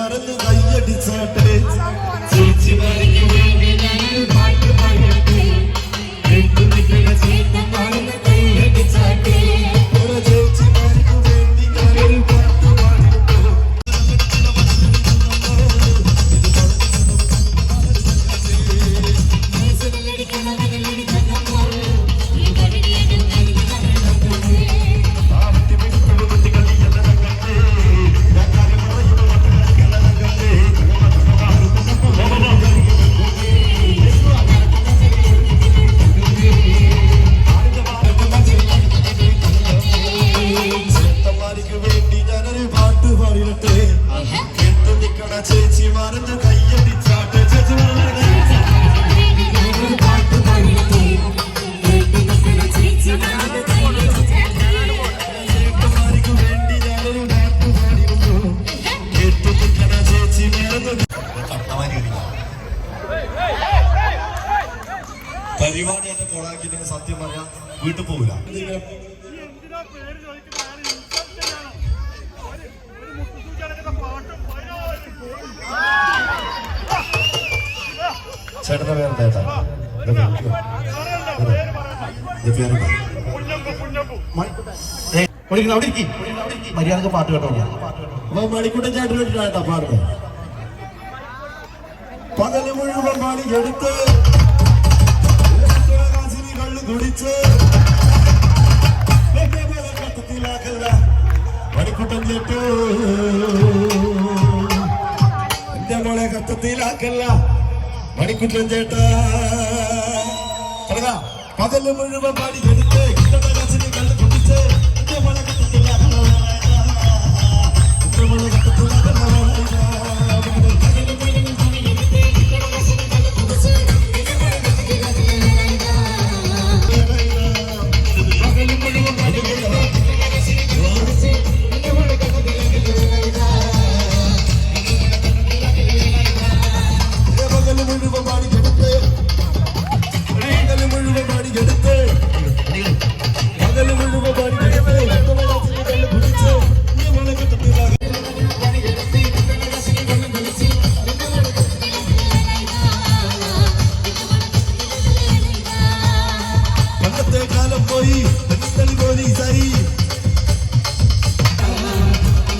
മറന്ന് കയ്യടിച്ചാട്ടെ. മറിഞ്ഞ് കയ്യടിച്ചാട്ടെ പരിപാടി എന്നെ കൊളാക്കിയില്ലെങ്കിൽ സത്യം പറയാം വീട്ടിൽ പോകില്ല ചേട്ടന്റെ പേരെന്താ മര്യാദയ്ക്ക് പാട്ട് കേട്ടോ അപ്പൊ മണിക്കൂട്ടൻ ചേട്ടന് വേണ്ടിട്ടാ പാടുന്നത് പകൽ മുഴുവൻ പണിയെടുത്ത് കള്ളു കുടിച്ച്. മണിക്കുട്ടൻ ചേട്ടു എന്റെ മോളെ കത്തത്തിലാക്കല്ല മണിക്കുട്ടൻ ചേട്ടാ. പകൽ മുഴുവൻ പാടി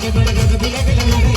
விலகல விலகல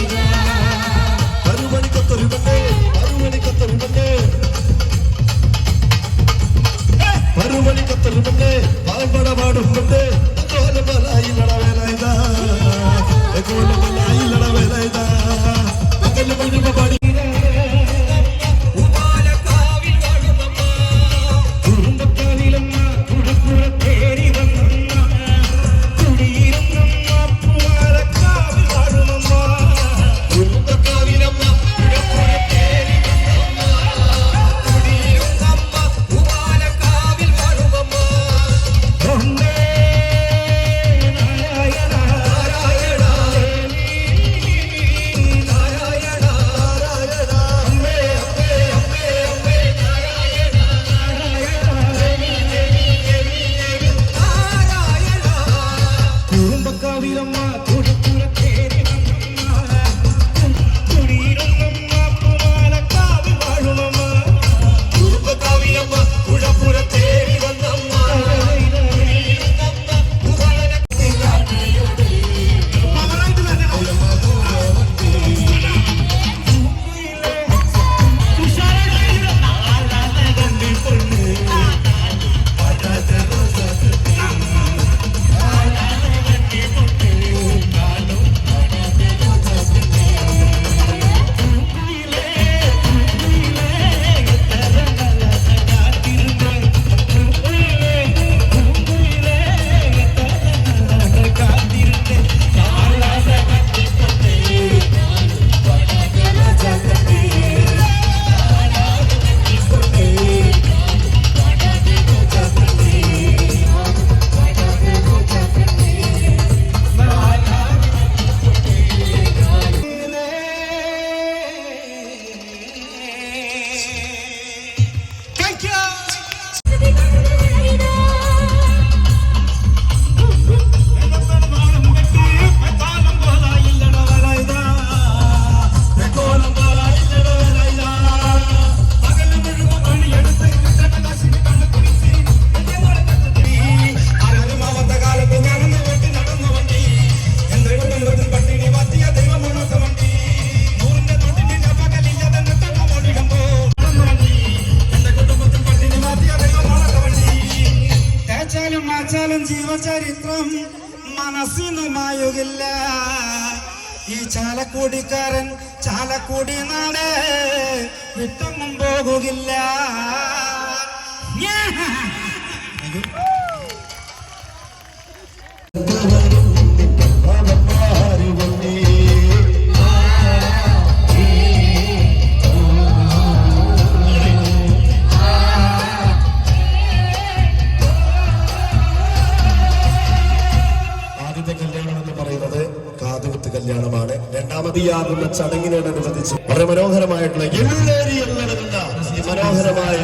ചരിത്രം മനസ്സിനുമായുകില്ല ഈ ചാലക്കുടിക്കാരൻ ചാലക്കുടി നാട് വിട്ടൊന്നും പോകുകില്ല. കല്യാണമാണ്. രണ്ടാമതിയാകുന്ന ചടങ്ങിനോടനുബന്ധിച്ച് വളരെ മനോഹരമായിട്ടുള്ള ഈ മനോഹരമായ